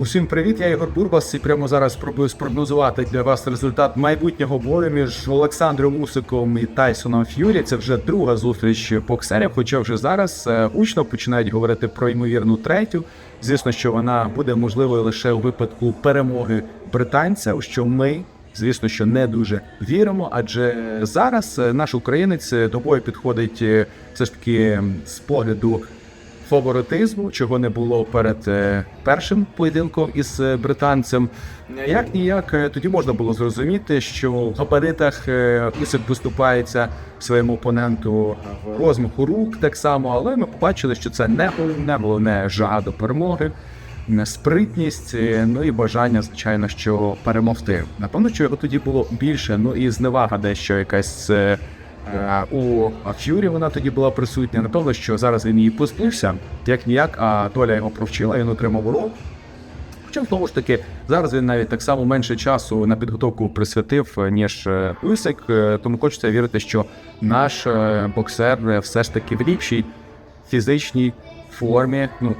Усім привіт, я Ігор Бурбас і прямо зараз спробую спрогнозувати для вас результат майбутнього бою між Олександром Усиком і Тайсоном Ф'юрі. Це вже друга зустріч боксерів, хоча вже зараз е, учно починають говорити про ймовірну третю. Звісно, що вона буде можливою лише у випадку перемоги британця, у що ми. Звісно, що не дуже віримо, адже зараз е, наш українець е, до бою підходить все ж таки з погляду фаворитизму, чого не було перед е, першим поєдинком із е, британцем. Як ніяк е, тоді можна було зрозуміти, що в габаритах Усик поступається своєму опоненту в розмаху рук так само, але ми побачили, що це не головне, головне жага до перемоги. Спритність, ну і бажання, звичайно, що перемогти. Напевно, що його тоді було більше. Ну і зневага дещо якась У Ф'юрі вона тоді була присутня. Напевно, що зараз він її позбувся, як ніяк, а доля його провчила, він отримав урок. Хоча знову ж таки, зараз він навіть так само менше часу на підготовку присвятив, е, ніж е, Усик, е, тому хочеться вірити, що наш е, боксер е, все ж таки в ліпшій фізичній формі. Ну,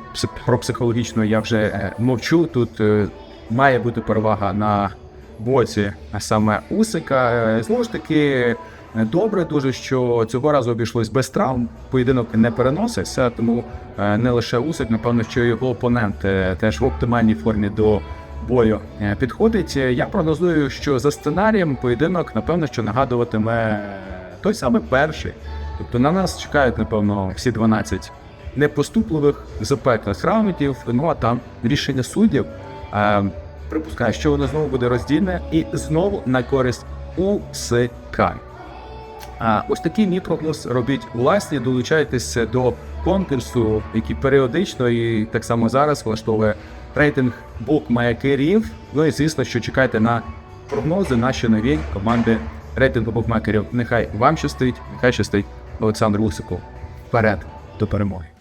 про психологічну я вже е, мовчу. Тут е, має бути перевага на боці саме Усика. Е, Знову ж таки, е, добре дуже, що цього разу обійшлось без травм. Поєдинок не переносився, тому е, не лише Усик, напевно, що його опонент е, теж в оптимальній формі до бою е, підходить. Я прогнозую, що за сценарієм поєдинок, напевно, що нагадуватиме той самий перший. Тобто на нас чекають, напевно, всі 12 непоступливих запеклих раундів. Ну а там рішення суддів. Припускаю, що воно знову буде роздільне і знову на користь УСК. А ось такий мій прогноз робіть власні, долучайтеся до конкурсу, який періодично і так само зараз влаштовує рейтинг букмекерів. Ну і звісно, що чекайте на прогнози наші нові команди рейтингу букмекерів. Нехай вам щастить, нехай щастить Олександру Лусику. Вперед до перемоги.